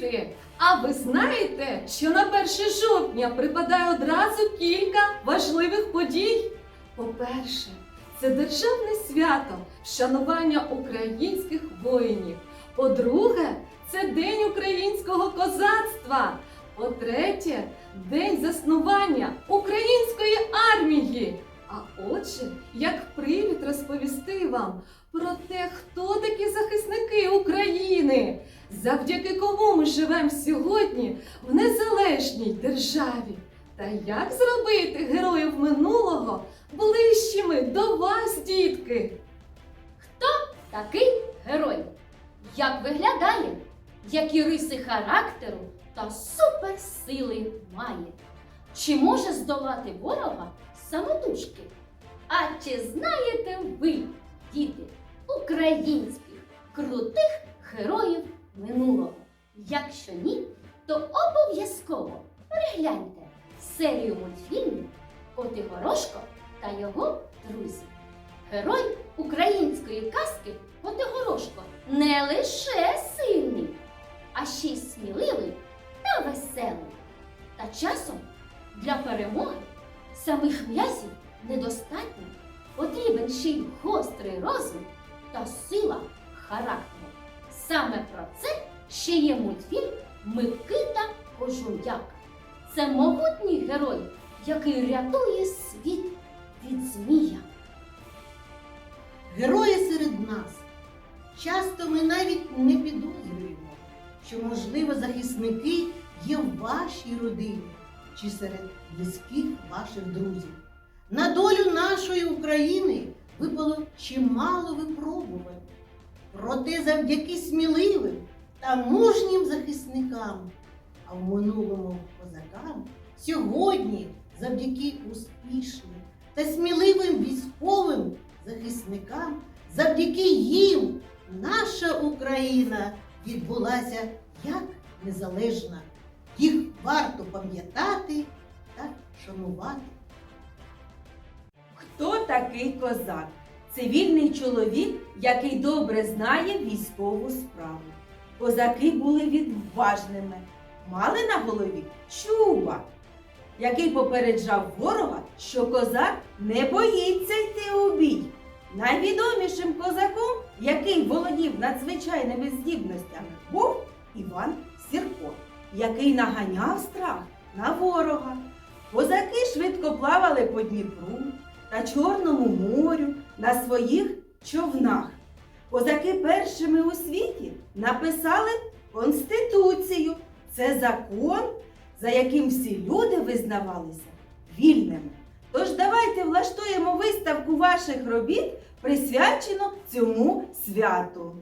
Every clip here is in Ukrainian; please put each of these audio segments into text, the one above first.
діти! А ви знаєте, що на 1 жовтня припадає одразу кілька важливих подій? По-перше, це державне свято вшанування українських воїнів. По-друге, це День українського козацтва. По-третє, День заснування української армії. А отже, як привід розповісти вам про те, хто такі захисники України, завдяки кому ми живемо сьогодні в незалежній державі. Та як зробити героїв минулого ближчими до вас, дітки? Хто Такий герой. Як виглядає, які риси характеру та суперсили має. Чи може здолати ворога самотужки? А чи знаєте ви, діти, українських крутих героїв минулого? Якщо ні, то обов'язково перегляньте серію мультфільмів Котигорошко та його друзі. Герой української казки Котигорошко не лише сильний, самих м'язів недостатньо. Потрібен ще й гострий розум та сила характеру. Саме про це ще є мультфільм Микита Кожуяк. Це могутній герой, який рятує світ від змія. Герої серед нас. Часто ми навіть не підозрюємо, що, можливо, захисники є в вашій родині чи серед близьких ваших друзів. На долю нашої України випало чимало випробувань. Проте завдяки сміливим та мужнім захисникам, а в минулому козакам, сьогодні завдяки успішним та сміливим військовим захисникам, завдяки їм наша Україна відбулася як незалежна. Їх варто пам'ятати та шанувати. Хто такий козак? Цивільний чоловік, який добре знає військову справу. Козаки були відважними, мали на голові чуба, який попереджав ворога, що козак не боїться йти у бій. Найвідомішим козаком, який володів надзвичайними здібностями, був Іван Сірко, який наганяв страх на ворога. Козаки швидко плавали по Дніпру та Чорному морю на своїх човнах. Козаки першими у світі написали Конституцію. Це закон, за яким всі люди визнавалися вільними. Тож давайте влаштуємо виставку ваших робіт, присвячену цьому святу.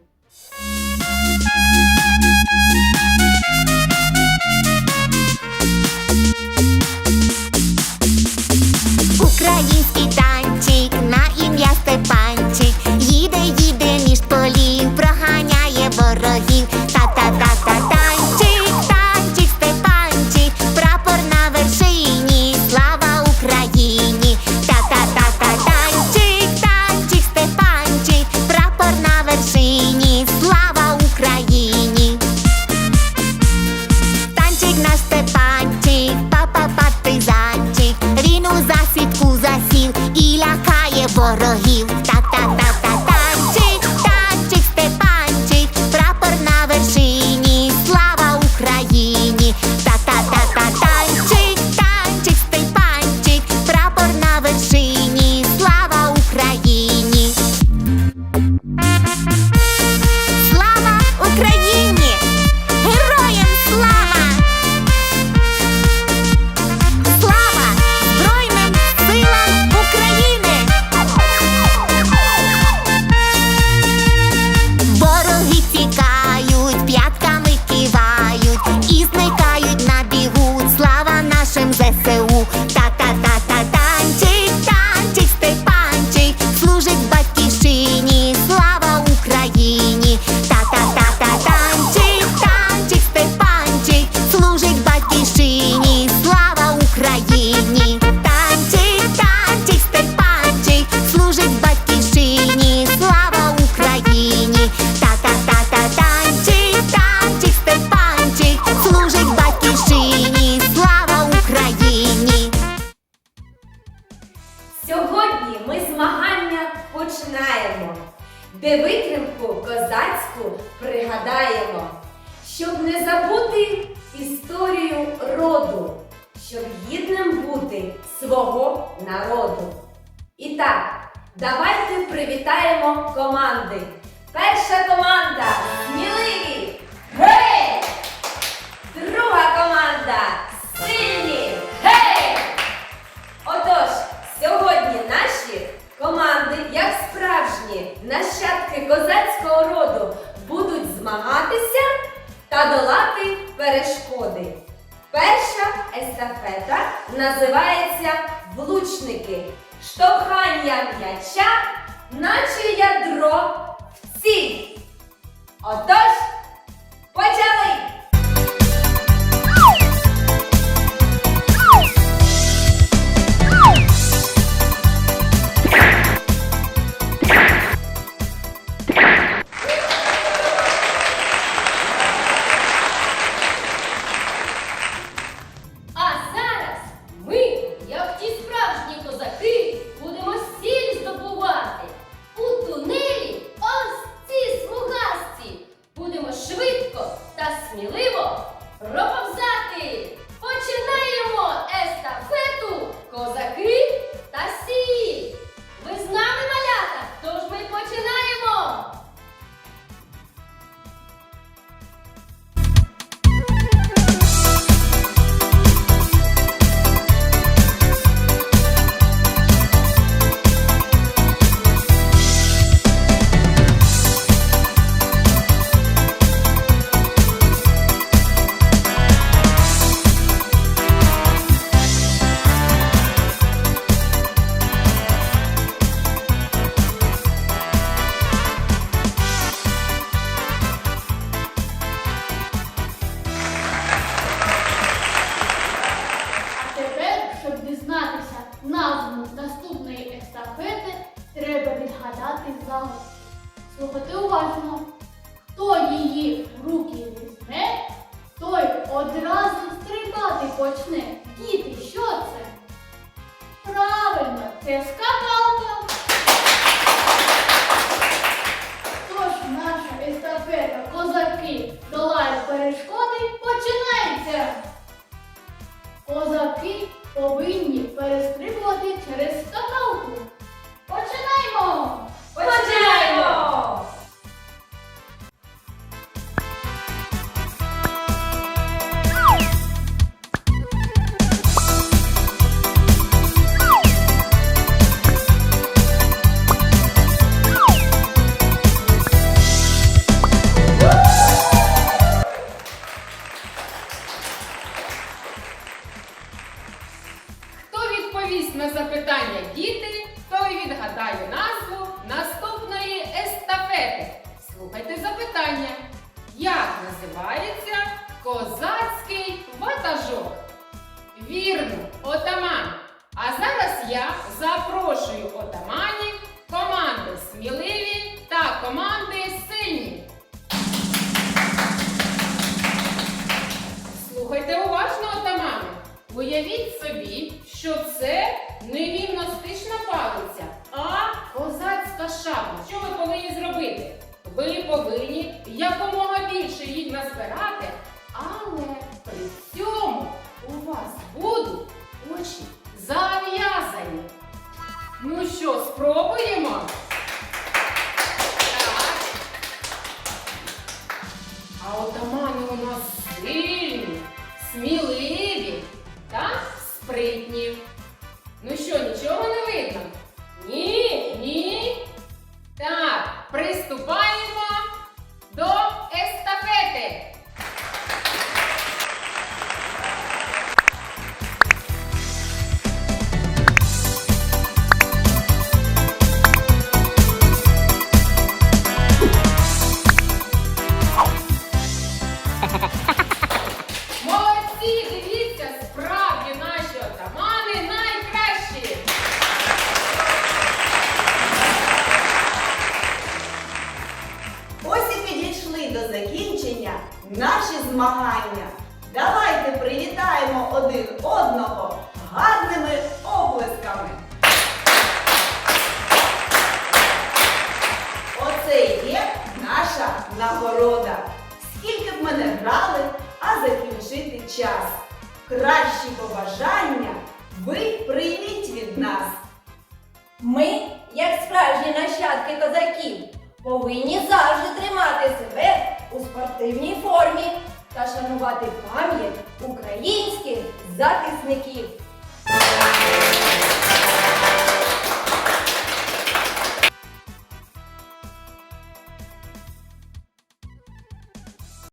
щоб гідним бути свого народу. І так, давайте привітаємо команди. Перша команда сміливі! Гей! Друга команда сильні! Гей! Отож, сьогодні наші команди, як справжні, нащадки козацького роду, будуть змагатися та долати. називається влучники. Штовхання м'яча, наче ядро в ціль. Отож. Назву наступної естафети треба відгадати загод. Слухайте уважно, хто її в руки візьме, той одразу стрибати почне. Діти, що це? Правильно, це скакалка. Козацький ватажок. Вірно, одного гарними облисками. Оце і є наша нагорода. Скільки б мене грали, а закінчити час. Кращі побажання ви прийміть від нас. Ми, як справжні нащадки козаків, повинні завжди тримати себе у спортивній формі та шанувати пам'ять українських захисників.